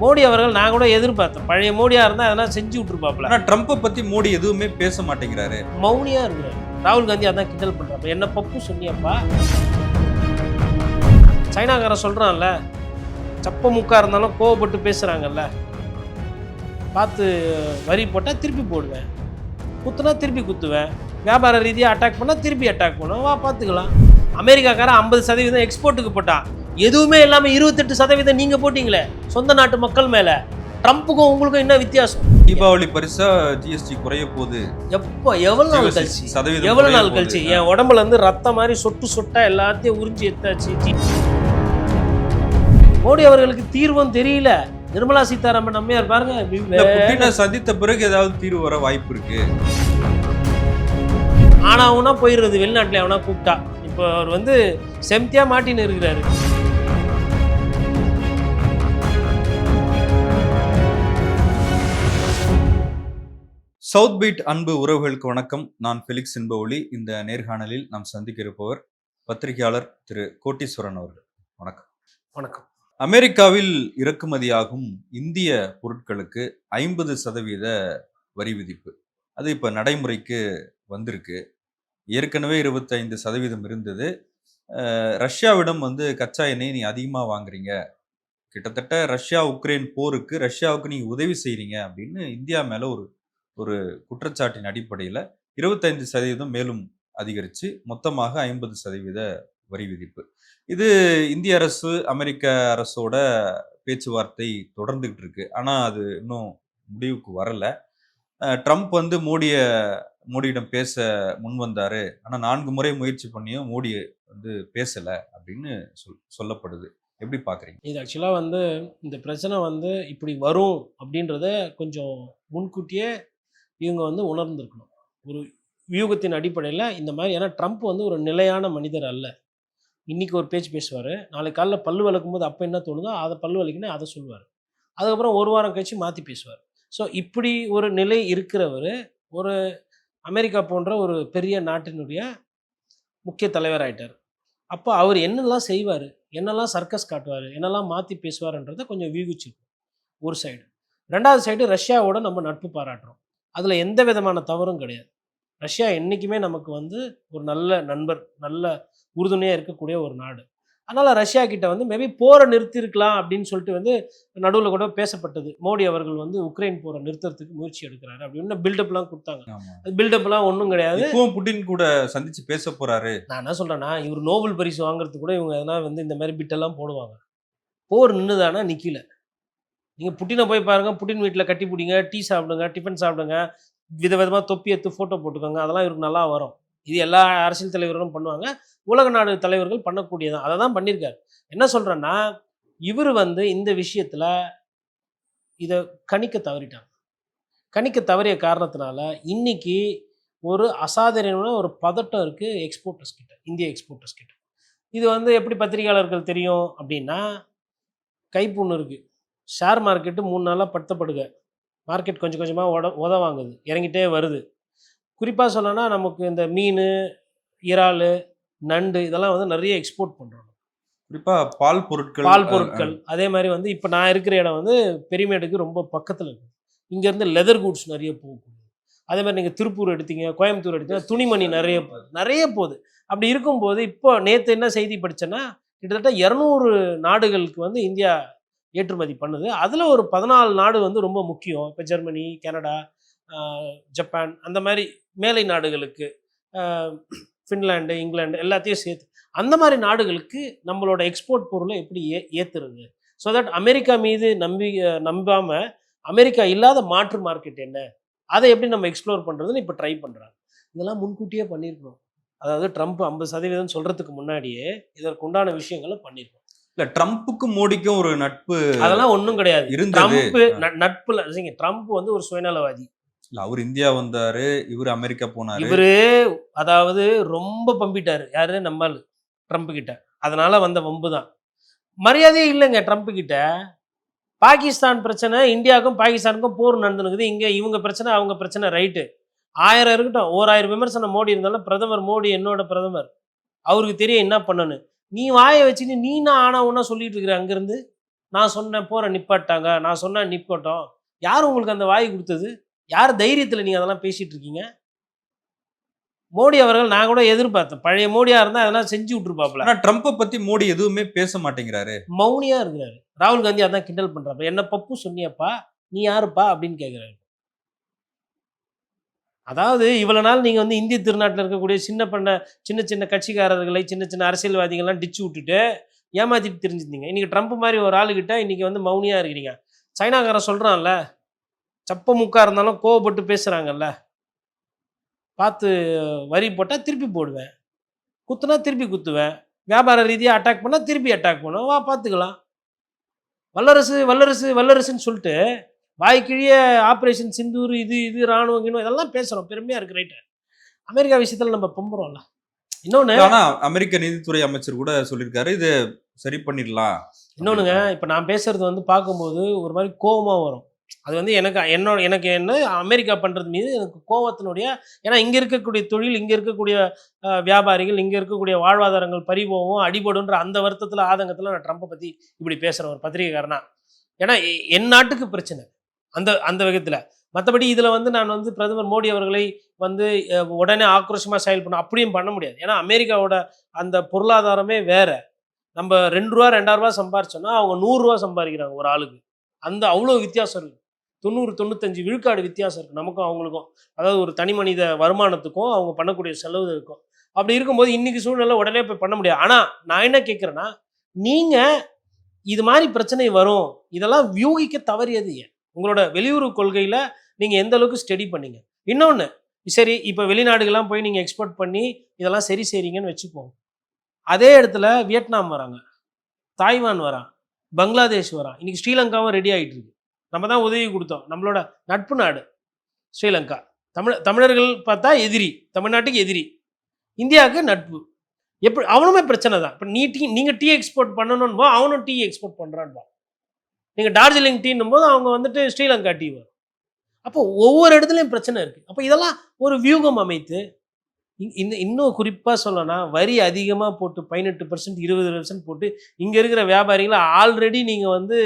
மோடி அவர்கள் நான் கூட எதிர்பார்த்தேன். பழைய மோடியா இருந்தா அதெல்லாம் செஞ்சு விட்டுருப்பாப்ல ஆனா ட்ரம்ப்பை பத்தி மோடி எதுவுமே பேச மாட்டேங்கிறாரு. மௌனியா இருக்கிறார். ராகுல் காந்தி அதான் கிண்டல் பண்றாப்ப என்ன பப்பு சொன்னியப்பா? சைனாக்காரன் சொல்றான்ல சப்ப முக்கா இருந்தாலும் கோவப்பட்டு பேசுறாங்கல்ல. பார்த்து வரி போட்டால் திருப்பி போடுவேன். குத்துனா திருப்பி குத்துவேன். வியாபார ரீதியாக அட்டாக் பண்ணால் திருப்பி அட்டாக் பண்ணுவேன். வா பார்த்துக்கலாம். அமெரிக்காக்காரன் ஐம்பது சதவீதம் எக்ஸ்போர்ட்டுக்கு போட்டான். எதுவுமே இல்லாமல் இருபத்தெட்டு சதவீதம் நீங்கள் போட்டீங்களே சொந்த நாட்டு மக்கள் மேலே. ட்ரம்ப்புக்கும் உங்களுக்கும் என்ன வித்தியாசம்? தீபாவளி பரிசா ஜிஎஸ்டி குறைய போகுது. எப்போ எவ்வளோ நாள் கழிச்சு? சதவீதம் எவ்வளவு குறைய நாள். கழிச்சு? என் உடம்புல இருந்து ரத்தம் மாதிரி சொட்டு சொட்டா எல்லாத்தையும் உறிஞ்சி எடுத்தாச்சு. மோடி அவர்களுக்கு தீர்வும் தெரியல. நிர்மலா சீதாராமன் அம்மையார் பாருங்க சந்தித்த பிறகு ஏதாவது தீர்வு வர வாய்ப்பு இருக்கு. ஆனாவுனா போயிடுறது வெளிநாட்டுல எவனா கூப்பிட்டா. இப்போ அவர் வந்து செம்தியா மாட்டின்னு இருக்கிறாரு. சவுத் பீட் அன்பு உறவுகளுக்கு வணக்கம். நான் ஃபெலிக்ஸ் என்பவொலி இந்த நேர்காணலில் நாம் சந்திக்க இருப்பவர் பத்திரிகையாளர் திரு கோட்டீஸ்வரன் அவர்கள். வணக்கம். வணக்கம். அமெரிக்காவில் இறக்குமதியாகும் இந்திய பொருட்களுக்கு ஐம்பது சதவீத வரி விதிப்பு. அது இப்போ நடைமுறைக்கு வந்திருக்கு. ஏற்கனவே இருபத்தைந்து சதவீதம் இருந்தது. ரஷ்யாவிடம் வந்து கச்சா எண்ணெய் நீ அதிகமாக வாங்குறீங்க. கிட்டத்தட்ட ரஷ்யா உக்ரைன் போருக்கு ரஷ்யாவுக்கு நீங்க உதவி செய்றீங்க அப்படின்னு இந்தியா மேல ஒரு ஒரு குற்றச்சாட்டின் அடிப்படையில் இருபத்தைந்து சதவீதம் மேலும் அதிகரித்து மொத்தமாக ஐம்பது சதவீத வரி விதிப்பு. இது இந்திய அரசு அமெரிக்க அரசோட பேச்சுவார்த்தை தொடர்ந்துகிட்டு இருக்கு. ஆனால் அது இன்னும் முடிவுக்கு வரல. ட்ரம்ப் வந்து மோடிய மோடியிடம் பேச முன் வந்தாரு. ஆனால் நான்கு முறை முயற்சி பண்ணியும் மோடி வந்து பேசலை அப்படின்னு சொல் சொல்லப்படுது. எப்படி பார்க்குறீங்க இது ஆக்சுவலாக வந்து இந்த பிரச்சனை வந்து இப்படி வரும் அப்படின்றத கொஞ்சம் முன்கூட்டியே இவங்க வந்து உணர்ந்திருக்கணும். ஒரு வியூகத்தின் அடிப்படையில் இந்த மாதிரி ஏன்னா ட்ரம்ப் வந்து ஒரு நிலையான மனிதர் அல்ல. இன்னைக்கு ஒரு பேச்சு பேசுவார். நாளைக்கு காலைல பல்லு விளக்கும் போது அப்போ என்ன தோணுதோ அதை பல்லு விளக்குன்னு அதை சொல்லுவார். அதுக்கப்புறம் ஒரு வாரம் கழிச்சு மாற்றி பேசுவார். ஸோ இப்படி ஒரு நிலை இருக்கிறவர் ஒரு அமெரிக்கா போன்ற ஒரு பெரிய நாட்டினுடைய முக்கிய தலைவர் ஆயிட்டார் அப்போ அவர் என்னெல்லாம் செய்வார்? என்னெல்லாம் சர்க்கஸ் காட்டுவார்? என்னெல்லாம் மாற்றி பேசுவார்ன்றதை கொஞ்சம் வியூகிச்சிருக்கும். ஒரு சைடு ரெண்டாவது சைடு ரஷ்யாவோட நம்ம நட்பு பாராட்டுறோம். அதில் எந்த விதமான தவறும் கிடையாது. ரஷ்யா என்றைக்குமே நமக்கு வந்து ஒரு நல்ல நண்பர் நல்ல உறுதுணையாக இருக்கக்கூடிய ஒரு நாடு. அதனால் ரஷ்யா கிட்ட வந்து மேபி போரை நிறுத்திருக்கலாம் அப்படின்னு சொல்லிட்டு வந்து நடுவில் கூட பேசப்பட்டது. மோடி அவர்கள் வந்து உக்ரைன் போரை நிறுத்துறதுக்கு முயற்சி எடுக்கிறாரு அப்படின்னு பில்டப்லாம் கொடுத்தாங்க. அது பில்டப்லாம் ஒன்றும் கிடையாது. இப்பவும் புட்டின் கூட சந்திச்சு பேச போறாரு. நான் என்ன சொல்கிறேன்னா இவர் நோபல் பரிசு வாங்குறதுக்கு கூட இவங்க எதனா வந்து இந்த மாதிரி பிட்டெல்லாம் போடுவாங்க. போர் நின்றுதானா நிற்கல நீங்கள் புட்டினை போய் பாருங்கள் புட்டின் வீட்டில் கட்டி பிடிங்க டீ சாப்பிடுங்க டிஃபன் சாப்பிடுங்க விதவிதமாக தொப்பி எடுத்து ஃபோட்டோ போட்டுக்கோங்க அதெல்லாம் இவருக்கு நல்லா வரும். இது எல்லா அரசியல் தலைவர்களும் பண்ணுவாங்க உலக நாடு தலைவர்கள் பண்ணக்கூடியதான் அதை தான் பண்ணியிருக்காரு. என்ன சொல்கிறேன்னா இவர் வந்து இந்த விஷயத்தில் இதை கணிக்க தவறிட்டாங்க. கணிக்க தவறிய காரணத்தினால இன்னைக்கு ஒரு அசாதாரணமான ஒரு பதட்டம் இருக்குது எக்ஸ்போர்ட்டர்ஸ் கிட்ட இந்திய எக்ஸ்போர்ட்டர்ஸ் கிட்ட. இது வந்து எப்படி பத்திரிகையாளர்கள் தெரியும் அப்படின்னா கைப்புண்ணு இருக்குது ஷேர் மார்க்கெட்டு மூணு நாளாக படுத்தப்படுக. மார்க்கெட் கொஞ்சம் கொஞ்சமாக உட உத வாங்குது. இறங்கிட்டே வருது. குறிப்பாக சொல்லணும்னா நமக்கு இந்த மீன் இறால் நண்டு இதெல்லாம் வந்து நிறைய எக்ஸ்போர்ட் பண்ணுறோம் குறிப்பா பால் பொருட்கள் பால் பொருட்கள். அதே மாதிரி வந்து இப்போ நான் இருக்கிற இடம் வந்து பெருமேடுக்கு ரொம்ப பக்கத்தில் இருக்குது இங்கேருந்து லெதர் குட்ஸ் நிறைய போகும் அதே மாதிரி நீங்கள் திருப்பூர் எடுத்தீங்க கோயம்புத்தூர் எடுத்தீங்க துணிமணி நிறைய போகுது. நிறைய போகுது. அப்படி இருக்கும்போது இப்போ நேற்று என்ன செய்தி படித்தேன்னா கிட்டத்தட்ட இரநூறு நாடுகளுக்கு வந்து இந்தியா ஏற்றுமதி பண்ணுது. அதில் ஒரு பதினாலு நாடு வந்து ரொம்ப முக்கியம். இப்போ ஜெர்மனி கனடா ஜப்பான் அந்த மாதிரி மேலை நாடுகளுக்கு ஃபின்லாண்டு இங்கிலாந்து எல்லாத்தையும் சேர்த்து அந்த மாதிரி நாடுகளுக்கு நம்மளோட எக்ஸ்போர்ட் பொருளை எப்படி ஏ ஏற்றுறது ஸோ தட் அமெரிக்கா மீது நம்பி நம்பாமல் அமெரிக்கா இல்லாத மாற்று மார்க்கெட் என்ன? அதை எப்படி நம்ம எக்ஸ்ப்ளோர் பண்ணுறதுன்னு இப்போ ட்ரை பண்ணுறாங்க இதெல்லாம் முன்கூட்டியே பண்ணியிருக்கணும் அதாவது ட்ரம்ப் ஐம்பது சதவீதம் சொல்கிறதுக்கு முன்னாடியே இதற்கு உண்டான விஷயங்களை பண்ணியிருக்கோம் இல்ல ட்ரம்ப்புக்கும் மோடிக்கும் ஒரு நட்பு அதெல்லாம் ஒன்றும் கிடையாது. ட்ரம்ப் நட்புல ட்ரம்ப் வந்து ஒரு சுயநலவாதி. இல்ல அவர் இந்தியா வந்தாரு இவர் அமெரிக்கா போனாரு. இவரு அதாவது ரொம்ப பம்பிட்டாரு. யாரு? நம்மால் ட்ரம்ப் கிட்ட. அதனால வந்த வம்பு தான். மரியாதையே இல்லைங்க ட்ரம்ப் கிட்ட. பாகிஸ்தான் பிரச்சனை இந்தியாவுக்கும் பாகிஸ்தானுக்கும் போர் நடந்துனுக்குது. இங்க இவங்க பிரச்சனை அவங்க பிரச்சனை ரைட்டு. ஆயிரம் இருக்கட்டும் ஓராயிரம் விமர்சனம் மோடி இருந்தாலும் பிரதமர் மோடி என்னோட பிரதமர். அவருக்கு தெரியும் என்ன பண்ணணும். நீ வாயை வச்சுட்டு நீ நான் ஆனா ஒன்றா சொல்லிட்டு இருக்கிற அங்கிருந்து? நான் சொன்னேன் போற நிப்பாட்டாங்க. நான் சொன்னேன் நிப்பட்டோம் யார் உங்களுக்கு அந்த வாய் கொடுத்தது? யார் தைரியத்தில் நீங்கள் அதெல்லாம் பேசிட்டு இருக்கீங்க? மோடி அவர்கள் நான் கூட எதிர்பார்த்தேன். பழைய மோடியா இருந்தால் அதெல்லாம் செஞ்சு விட்டுருப்பாப்ல ஆனா ட்ரம்ப்பை பத்தி மோடி எதுவுமே பேச மாட்டேங்கிறாரு. மௌனியா இருக்கிறாரு. ராகுல் காந்தி அதான் கிண்டல் பண்றாப்ப என்ன பப்பு சொன்னியப்பா. நீ யாருப்பா? அப்படின்னு கேட்குறாரு அதாவது இவ்வளோ நாள் நீங்கள் வந்து இந்திய திருநாட்டில் இருக்கக்கூடிய சின்ன பண்ண சின்ன சின்ன கட்சிக்காரர்களை சின்ன சின்ன அரசியல்வாதிகள்லாம் டிச்சு விட்டுட்டு ஏமாற்றிட்டு தெரிஞ்சிருந்தீங்க. இன்னைக்கு ட்ரம்ப் மாதிரி ஒரு ஆளுகிட்ட இன்றைக்கி வந்து மௌனியாக இருக்கிறீங்க. சைனாக்காரன் சொல்கிறான்ல சப்ப முக்கா இருந்தாலும் கோவப்பட்டு பேசுகிறாங்கல்ல பார்த்து வரி போட்டால் திருப்பி போடுவேன். குத்துனா திருப்பி குத்துவேன். வியாபார ரீதியாக அட்டாக் பண்ணால் திருப்பி அட்டாக் பண்ணுவோம் வா பார்த்துக்கலாம். வல்லரசு வல்லரசு வல்லரசுன்னு சொல்லிட்டு வாய்க்கிழிய ஆப்ரேஷன் சிந்தூர் இது இது ராணுவம் கீணுவம் இதெல்லாம் பேசுகிறோம் பெருமையாக இருக்கு ரைட்டு அமெரிக்கா விஷயத்தில் நம்ம பொம்புறோம்ல. இன்னொன்று ஆனா அமெரிக்க நீதித்துறை அமைச்சர் கூட சொல்லியிருக்காரு இது சரி பண்ணிடலாம். இன்னொன்றுங்க இப்போ நான் பேசுறது வந்து பார்க்கும்போது ஒரு மாதிரி கோவமாக வரும். அது வந்து எனக்கு என்னோட எனக்கு என்ன அமெரிக்கா பண்ணுறது மீது எனக்கு கோவத்தினுடைய ஏன்னா இங்கே இருக்கக்கூடிய தொழில் இங்கே இருக்கக்கூடிய வியாபாரிகள் இங்கே இருக்கக்கூடிய வாழ்வாதாரங்கள் பறிபோவும் அடிபடுன்ற அந்த வருத்தத்தில் ஆதங்கத்தில் நான் ட்ரம்ப்பை பற்றி இப்படி பேசுகிறேன் ஒரு பத்திரிகைக்காரனா. ஏன்னா என் நாட்டுக்கு பிரச்சனை. அந்த அந்த விதத்தில் மற்றபடி இதில் வந்து நான் வந்து பிரதமர் மோடி அவர்களை வந்து உடனே ஆக்ரோஷமாக செயல்படணும் அப்படியும் பண்ண முடியாது. ஏன்னா அமெரிக்காவோட அந்த பொருளாதாரமே வேறு. நம்ம ரெண்டு ரூபா ரெண்டாயிரரூபா சம்பாரிச்சோன்னா அவங்க நூறுரூவா சம்பாதிக்கிறாங்க ஒரு ஆளுக்கு. அந்த அவ்வளோ வித்தியாசம் இருக்குது தொண்ணூறு தொண்ணூத்தஞ்சு விழுக்காடு வித்தியாசம் இருக்குது நமக்கும் அவங்களுக்கும். அதாவது ஒரு தனி மனித வருமானத்துக்கும் அவங்க பண்ணக்கூடிய செலவு இருக்கும். அப்படி இருக்கும்போது இன்றைக்கி சூழ்நிலை உடனே போய் பண்ண முடியாது. ஆனால் நான் என்ன கேட்குறேன்னா நீங்கள் இது மாதிரி பிரச்சனை வரும். இதெல்லாம் வியூகிக்க தவறியது ஏன்? உங்களோட வெளியுறவு கொள்கையில் நீங்கள் எந்த அளவுக்கு ஸ்டடி பண்ணீங்க? இன்னொன்று சரி இப்போ வெளிநாடுகள்லாம் போய் நீங்கள் எக்ஸ்போர்ட் பண்ணி இதெல்லாம் சரி செய்கிறீங்கன்னு வச்சுப்போம் அதே இடத்துல வியட்நாம் வராங்க தாய்வான் வரான் பங்களாதேஷ் வரான். இன்றைக்கி ஸ்ரீலங்காவும் ரெடி ஆகிட்டு இருக்கு. நம்ம தான் உதவி கொடுத்தோம். நம்மளோட நட்பு நாடு ஸ்ரீலங்கா. தமிழ் தமிழர்கள் பார்த்தா எதிரி தமிழ்நாட்டுக்கு எதிரி. இந்தியாவுக்கு நட்பு. எப்படி அவனுமே பிரச்சனை தான். இப்போ நீ டீ நீங்கள் டீ எக்ஸ்போர்ட் பண்ணணும்போ அவனும் டீ எக்ஸ்போர்ட் பண்ணுறான்பா நீங்கள் டார்ஜிலிங் டீன்னும் போது அவங்க வந்துட்டு ஸ்ரீலங்கா டீ வரும். அப்போ ஒவ்வொரு இடத்துலையும் பிரச்சனை இருக்குது அப்போ இதெல்லாம் ஒரு வியூகம் அமைத்து இந்த இன்னும் குறிப்பாக சொல்லணும்னா வரி அதிகமாக போட்டு பதினெட்டு பர்சன்ட் இருபது பர்சன்ட் போட்டு இங்கே இருக்கிற வியாபாரிகளை ஆல்ரெடி நீங்கள் வந்து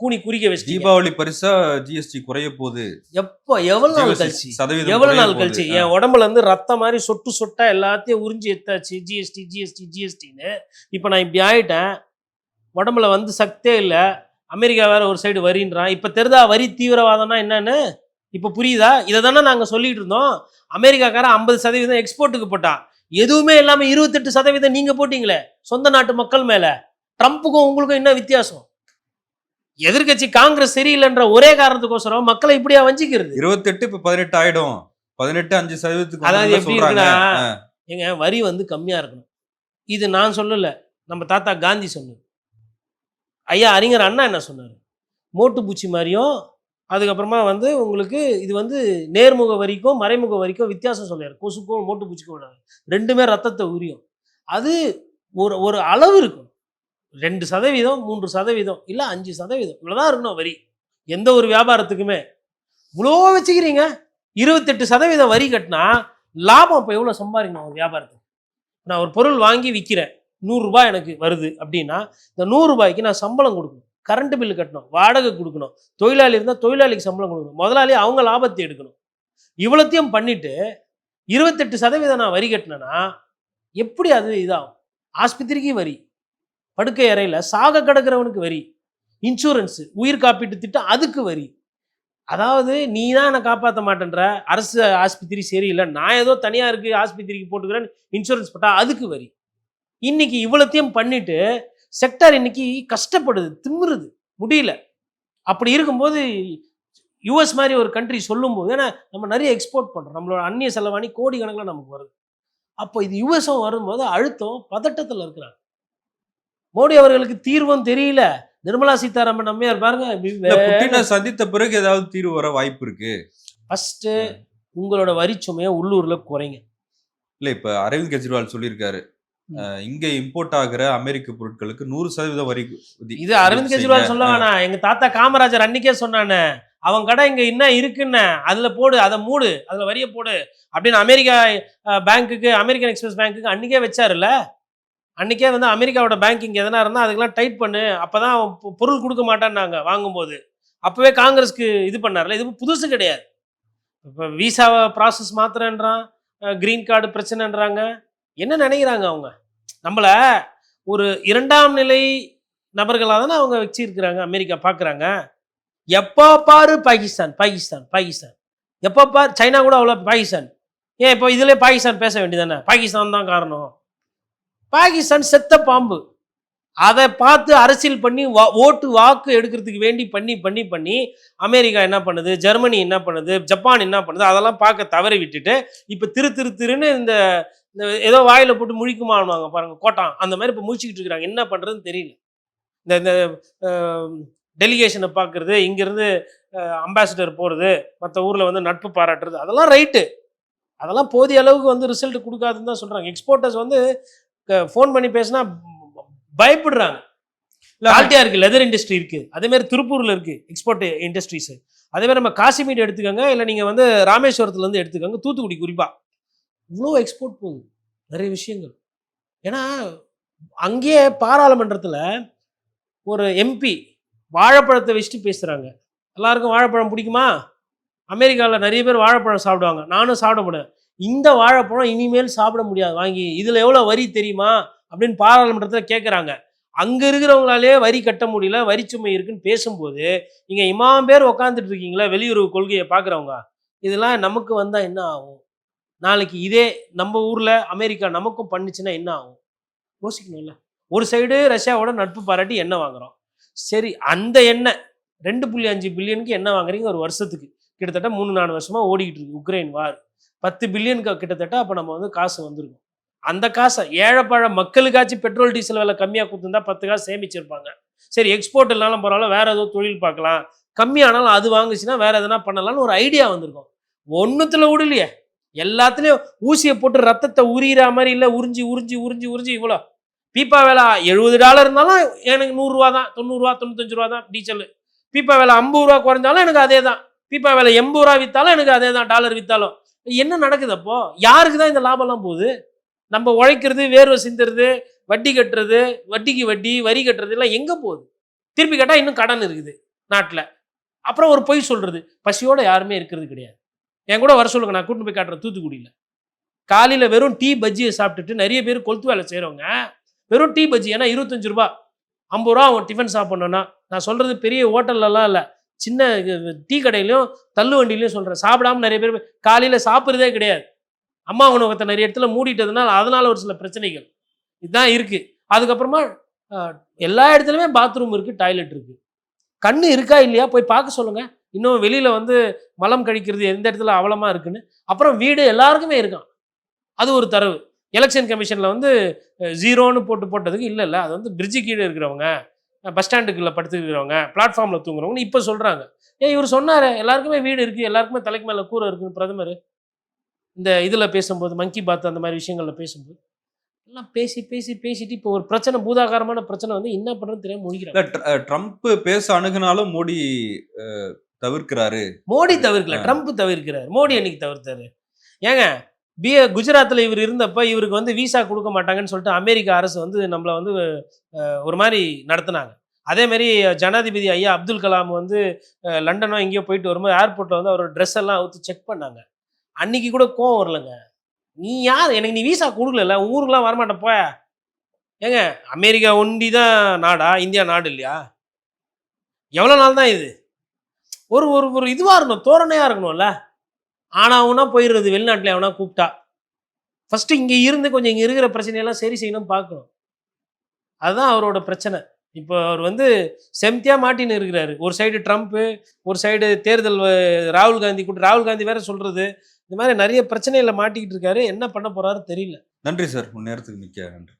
கூனி குறிக்க வச்சிட்டீங்க. தீபாவளி பரிசா ஜிஎஸ்டி குறைய போகுது. எப்போ எவ்வளோ நாள் கழிச்சு? குறைய நாள். கழிச்சு? என் உடம்புல இருந்து ரத்தம் மாதிரி சொட்டு சொட்டா எல்லாத்தையும் உறிஞ்சி எடுத்தாச்சு ஜிஎஸ்டி ஜிஎஸ்டி ஜிஎஸ்டின்னு இப்போ நான் இப்படி ஆயிட்டேன். உடம்புல வந்து சக்தியே இல்லை. அமெரிக்கா வேற ஒரு சைடு வரின்றான். இப்போ தெரிதா வரி தீவிரவாதம்னா என்னன்னு? இப்போ புரியுதா? இதை தானே நாங்கள் சொல்லிட்டு இருந்தோம். அமெரிக்காக்காரன் ஐம்பது சதவீதம் எக்ஸ்போர்ட்டுக்கு போட்டான். எதுவுமே இல்லாமல் இருபத்தெட்டு சதவீதம் நீங்கள் போட்டீங்களே சொந்த நாட்டு மக்கள் மேலே. ட்ரம்ப்புக்கும் உங்களுக்கும் என்ன வித்தியாசம்? எதிர்க்கட்சி காங்கிரஸ் சரியில்லைன்ற ஒரே காரணத்துக்கோசரம் மக்களை இப்படியா வஞ்சிக்கிறது? இருபத்தெட்டு இப்ப பதினெட்டு ஆயிடும். பதினெட்டு அஞ்சு சதவீதத்துக்கு அதாவது எப்படி இருக்குன்னா ஏங்க வரி வந்து கம்மியா இருக்கணும். இது நான் சொல்லல. நம்ம தாத்தா காந்தி சொன்னது. ஐயா அறிஞர் அண்ணா என்ன சொன்னார்? மோட்டு பூச்சி மாதிரியும் அதுக்கப்புறமா வந்து உங்களுக்கு இது வந்து நேர்முக வரிக்கும் மறைமுக வரிக்கும் வித்தியாசம் சொல்லியார். கொசுக்கும் மோட்டு பூச்சிக்கும் விடாது. ரெண்டுமே ரத்தத்தை உரியும். அது ஒரு ஒரு அளவு இருக்கும். ரெண்டு சதவீதம் மூன்று சதவீதம் இல்லை அஞ்சு சதவீதம். இவ்வளோதான் இருக்கணும் வரி. எந்த ஒரு வியாபாரத்துக்குமே. இவ்வளோ வச்சுக்கிறீங்க. இருபத்தெட்டு சதவீதம் வரி கட்டினா லாபம் இப்போ எவ்வளோ சம்பாதிக்கணும் ஒரு வியாபாரத்துக்கு? நான் ஒரு பொருள் வாங்கி விற்கிறேன் நூறுரூபா எனக்கு வருது அப்படின்னா இந்த நூறுரூபாய்க்கு நான் சம்பளம் கொடுக்கணும். கரண்ட் பில்லு கட்டணும் வாடகை கொடுக்கணும். தொழிலாளி இருந்தால் தொழிலாளிக்கு சம்பளம் கொடுக்கணும். முதலாளி அவங்க லாபத்தை எடுக்கணும். இவ்வளோத்தையும் பண்ணிவிட்டு இருபத்தெட்டு சதவீதம் நான் வரி கட்டினேன்னா எப்படி அது இதாகும்? ஆஸ்பத்திரிக்கு வரி படுக்கை அறையில் சாக கிடக்கிறவனுக்கு வரி இன்சூரன்ஸு உயிர் காப்பீட்டு திட்டம் அதுக்கு வரி. அதாவது நீ தான் என்னை காப்பாற்ற மாட்டேன்ற அரசு ஆஸ்பத்திரி சரியில்லை நான் ஏதோ தனியாக இருக்குது ஆஸ்பத்திரிக்கு போட்டுக்கிறேன் இன்சூரன்ஸ் போட்டால் அதுக்கு வரி. இன்னைக்கு இவ்வளோத்தையும் பண்ணிட்டு செக்டார் இன்னைக்கு கஷ்டப்படுது திமிருது முடியல. அப்படி இருக்கும்போது யுஎஸ் மாதிரி ஒரு கண்ட்ரி சொல்லும்போது ஏன்னா நம்ம நிறைய எக்ஸ்போர்ட் பண்ணுறோம் நம்மளோட அந்நிய செலவாணி கோடி கணக்கில் நமக்கு வருது. அப்போ இது யுஎஸும் வரும்போது அழுத்தம் பதட்டத்தில் இருக்கிறாங்க. மோடி அவர்களுக்கு தீர்வும் தெரியல. நிர்மலா சீதாராமன் அம்மையார் பாருங்க சந்தித்த பிறகு ஏதாவது தீர்வு வர வாய்ப்பு இருக்கு? ஃபர்ஸ்ட் உங்களோட வரிச்சுமையை உள்ளூர்ல குறைங்க. இல்ல இப்ப அரவிந்த் கெஜ்ரிவால் சொல்லியிருக்காரு. இங்க இம்போர்ட் ஆகிற அமெரிக்க பொருட்களுக்கு நூறு சதவீத வரி இது அரவிந்த். கெஜ்ரிவால் சொல்ல வேணாம். எங்க தாத்தா காமராஜர் அன்னைக்கே சொன்னானே அவன் கடை இங்க என்ன இருக்குன்னு அதுல போடு அதை மூடு அதுல வரிய போடு அப்படின்னு அமெரிக்கா பேங்க்குக்கு அமெரிக்கன் எக்ஸ்பிரஸ் பேங்க்குக்கு அன்னைக்கே வச்சாருல்ல? அன்னைக்கே வந்து அமெரிக்காவோட பேங்கிங் எதனா இருந்தால் அதுக்கெல்லாம் டைட் பண்ணு அப்போ தான் பொருள் கொடுக்க மாட்டான்னாங்க வாங்கும்போது. அப்போவே காங்கிரஸ்க்கு இது பண்ணார்ல இது புதுசு கிடையாது. இப்போ விசாவை ப்ராசஸ் மாத்திரன்றான் க்ரீன் கார்டு பிரச்சனைன்றாங்க. என்ன நினைக்கிறாங்க அவங்க? நம்மள ஒரு இரண்டாம் நிலை நபர்களாக தானே அவங்க வச்சிருக்கிறாங்க அமெரிக்கா பார்க்குறாங்க எப்போ பாரு பாகிஸ்தான் பாகிஸ்தான் பாகிஸ்தான். எப்போ பார் சைனா கூட அவ்வளோ பாகிஸ்தான். ஏன் இப்போ இதிலே பாகிஸ்தான் பேச வேண்டியதானே பாகிஸ்தான் தான் காரணம். பாகிஸ்தான் செத்த பாம்பு. அதை பார்த்து அரசியல் பண்ணி வா- ஓட்டு வாக்கு எடுக்கிறதுக்கு வேண்டி பண்ணி பண்ணி பண்ணி அமெரிக்கா என்ன பண்ணுது? ஜெர்மனி என்ன பண்ணுது? ஜப்பான் என்ன பண்ணுது? அதெல்லாம் பார்க்க தவறி விட்டுட்டு இப்போ திரு திரு திருன்னு இந்த இந்த ஏதோ வாயில போட்டு முழிக்குமானுவாங்க பாருங்க கோட்டான். அந்த மாதிரி இப்போ முழிச்சுக்கிட்டு இருக்கிறாங்க. என்ன பண்ணுறதுன்னு தெரியல. இந்த இந்த டெலிகேஷனை பார்க்குறது இங்கேருந்து அம்பாசிடர் போகிறது மற்ற ஊரில் வந்து நட்பு பாராட்டுறது அதெல்லாம் ரைட்டு அதெல்லாம் போதிய அளவுக்கு வந்து ரிசல்ட் கொடுக்காதுன்னு தான் சொல்கிறாங்க எக்ஸ்போர்ட்டர்ஸ் வந்து ஃபோன் பண்ணி பேசினா பயப்படுறாங்க. குவாலிட்டியாக இருக்குது லெதர் இண்டஸ்ட்ரி இருக்குது அதே மாதிரி திருப்பூரில் இருக்குது எக்ஸ்போர்ட் இண்டஸ்ட்ரீஸ் அதே மாதிரி நம்ம காசிமீட் எடுத்துக்கோங்க. இல்லை நீங்கள் வந்து ராமேஸ்வரத்துலேருந்து எடுத்துக்கோங்க. தூத்துக்குடி குறிப்பாக இவ்வளோ எக்ஸ்போர்ட் போகுது. நிறைய விஷயங்கள். ஏன்னா அங்கேயே பாராளுமன்றத்தில் ஒரு எம்பி வாழைப்பழத்தை வச்சுட்டு பேசுகிறாங்க எல்லாருக்கும் வாழைப்பழம் பிடிக்குமா? அமெரிக்காவில் நிறைய பேர் வாழைப்பழம் சாப்பிடுவாங்க. நானும் சாப்பிட முடியாது இந்த வாழைப்பழம் இனிமேல் சாப்பிட முடியாது. வாங்கி இதில் எவ்வளோ வரி தெரியுமா? அப்படின்னு பாராளுமன்றத்தில் கேட்குறாங்க அங்கே இருக்கிறவங்களாலே வரி கட்ட முடியல வரி சுமை இருக்குன்னு பேசும்போது நீங்கள் இமாம் பேர் உக்காந்துட்டு இருக்கீங்களா வெளியுறவு கொள்கையை பார்க்குறவங்க இதெல்லாம் நமக்கு வந்தால் என்ன ஆகும்? நாளைக்கு இதே நம்ம ஊரில் அமெரிக்கா நமக்கும் பண்ணுச்சுன்னா என்ன ஆகும்? யோசிக்கணும்ல. ஒரு சைடு ரஷ்யாவோட நட்பு பாராட்டி எண்ணெய் வாங்குறோம். சரி அந்த எண்ணெய் ரெண்டு புள்ளி அஞ்சு பில்லியனுக்கு எண்ணெய் வாங்குறீங்க ஒரு வருஷத்துக்கு. கிட்டத்தட்ட மூணு நாலு வருஷமா ஓடிக்கிட்டு இருக்கு உக்ரைன் வார் பத்து பில்லியனுக்கு கிட்டத்தட்ட அப்போ நம்ம வந்து காசு வந்திருக்கும். அந்த காசை ஏழைப்பழ மக்களுக்காச்சும் பெட்ரோல் டீசல் விலை கம்மியாக கொடுத்துருந்தா பத்து காசு சேமிச்சிருப்பாங்க. சரி எக்ஸ்போர்ட் இல்லைனாலும் பரவாயில்ல வேற ஏதோ தொழில் பார்க்கலாம். கம்மியானாலும் அது வாங்குச்சுன்னா வேற எதனா பண்ணலாம்னு ஒரு ஐடியா வந்திருக்கும். ஒன்றுத்துல விடலையே எல்லாத்துலேயும் ஊசியை போட்டு ரத்தத்தை உரியிற மாதிரி இல்லை உறிஞ்சி உறிஞ்சி உறிஞ்சி உறிஞ்சி இவ்வளோ பீப்பா வேலை எழுபது டாலர் இருந்தாலும் எனக்கு நூறுரூவா தான் தொண்ணூறுரூவா தொண்ணூத்தஞ்சு ரூபா தான் டீசல் பீப்பா வேலை ஐம்பது ரூபா குறைஞ்சாலும் எனக்கு அதே தான். பீப்பா வேலை எண்பது ரூபா விற்றாலும் எனக்கு அதே தான் டாலர் விற்றாலும் என்ன நடக்குது அப்போ? யாருக்கு தான் இந்த லாபம்லாம் போகுது? நம்ம உழைக்கிறது வேர்வை சிந்துறது வட்டி கட்டுறது வட்டிக்கு வட்டி வரி கட்டுறது எல்லாம் எங்கே போகுது? திருப்பி கேட்டால் இன்னும் கடன் இருக்குது நாட்டில். அப்புறம் ஒரு பொய் சொல்கிறது பசியோடு யாருமே இருக்கிறது கிடையாது. என் கூட வர சொல்லுங்க நான் கூட்டு போய் காட்டுறேன் தூத்துக்குடியில். காலையில் வெறும் டீ பஜ்ஜியை சாப்பிட்டுட்டு நிறைய பேர் கொளுத்து வேலை செய்கிறவங்க வெறும் டீ பஜ்ஜி ஏன்னா இருபத்தஞ்சு ரூபா ஐம்பது ரூபா அவன் டிஃபன் சாப்பிட்ணுன்னா நான் சொல்கிறது பெரிய ஹோட்டல்லலாம் இல்லை. சின்ன டீ கடையிலையும் தள்ளு வண்டியிலையும் சொல்கிறேன் சாப்பிடாம நிறைய பேர் காலையில் சாப்பிட்றதே கிடையாது. அம்மா உணவகத்தை நிறைய இடத்துல மூடிட்டதுனால அதனால் ஒரு சில பிரச்சனைகள். இதுதான் இருக்குது அதுக்கப்புறமா எல்லா இடத்துலையுமே பாத்ரூம் இருக்குது டாய்லெட் இருக்குது கண்ணு இருக்கா இல்லையா? போய் பார்க்க சொல்லுங்கள் இன்னும் வெளியில் வந்து மலம் கழிக்கிறது எந்த இடத்துல அவலமாக இருக்குன்னு. அப்புறம் வீடு எல்லாருக்குமே இருக்கான். அது ஒரு தரவு. எலெக்ஷன் கமிஷனில் வந்து ஜீரோன்னு போட்டு போட்டதுக்கு இல்லை இல்லை. அது வந்து பிரிட்ஜு கீழே இருக்கிறவங்க பஸ் ஸ்டாண்டுக்குள்ளே படுத்துக்கிறவங்க பிளாட்ஃபார்மில் தூங்குறவங்க இப்போ சொல்கிறாங்க ஏன் இவர் சொன்னார் எல்லாருக்குமே வீடு இருக்குது எல்லாருக்குமே தலைக்கு மேலே கூரை இருக்குன்னு பிரதமர். இந்த இதில் பேசும்போது மங்கி பாத் அந்த மாதிரி விஷயங்களில் பேசும்போது எல்லாம் பேசி பேசி பேசிட்டு இப்போ ஒரு பிரச்சனை பூதாகாரமான பிரச்சனை வந்து என்ன பண்ணுறது தெரியாமல் முடிக்கிறாங்க ட்ர- ட்ரம்ப் பேச அணுகுனாலும் மோடி தவிர்க்கிறாரு. மோடி தவிர்க்கல. ட்ரம்ப் தவிர்க்கிறார். மோடி என்னைக்கு தவிர்த்தாரு. ஏங்க பி குஜராத்தில் இவர் இருந்தப்ப இவருக்கு வந்து விசா கொடுக்க மாட்டாங்கன்னு சொல்லிட்டு அமெரிக்க அரசு வந்து நம்மளை வந்து ஒரு மாதிரி நடத்துனாங்க. அதே மாதிரி ஜனாதிபதி ஐயா அப்துல் கலாம் வந்து லண்டனோ எங்கேயோ போயிட்டு வரும்போது ஏர்போர்ட்டில் வந்து அவரோட ட்ரெஸ் எல்லாம் அவுத்து செக் பண்ணாங்க. அன்னைக்கு கூட கோவம் வரலங்க. நீ யார்? எனக்கு நீ விசா கொடுக்கல ஊருக்குலாம் வரமாட்டேன் போய. ஏங்க அமெரிக்கா ஒண்டி தான் நாடா இந்தியா நாடு இல்லையா? எவ்வளோ நாள் தான் இது? ஒரு ஒரு ஒரு இதுவாக இருக்கணும் தோரணையாக இருக்கணும்ல. ஆனால் அவனா போயிடுறது வெளிநாட்டில் அவனா கூப்பிட்டா. ஃபஸ்ட்டு இங்கே இருந்து கொஞ்சம் இங்கே இருக்கிற பிரச்சனையெல்லாம் சரி செய்யணும் பார்க்கணும். அதுதான் அவரோட பிரச்சனை. இப்போ அவர் வந்து செம்தியாக மாட்டின்னு இருக்கிறாரு. ஒரு சைடு ட்ரம்ப்பு ஒரு சைடு தேர்தல் ராகுல் காந்தி கூட ராகுல் காந்தி வேற சொல்கிறது இந்த மாதிரி நிறைய பிரச்சனைகளை மாட்டிக்கிட்டு இருக்காரு. என்ன பண்ண போகிறாரு தெரியல. நன்றி சார். உன் நேரத்துக்கு மிக்க நன்றி.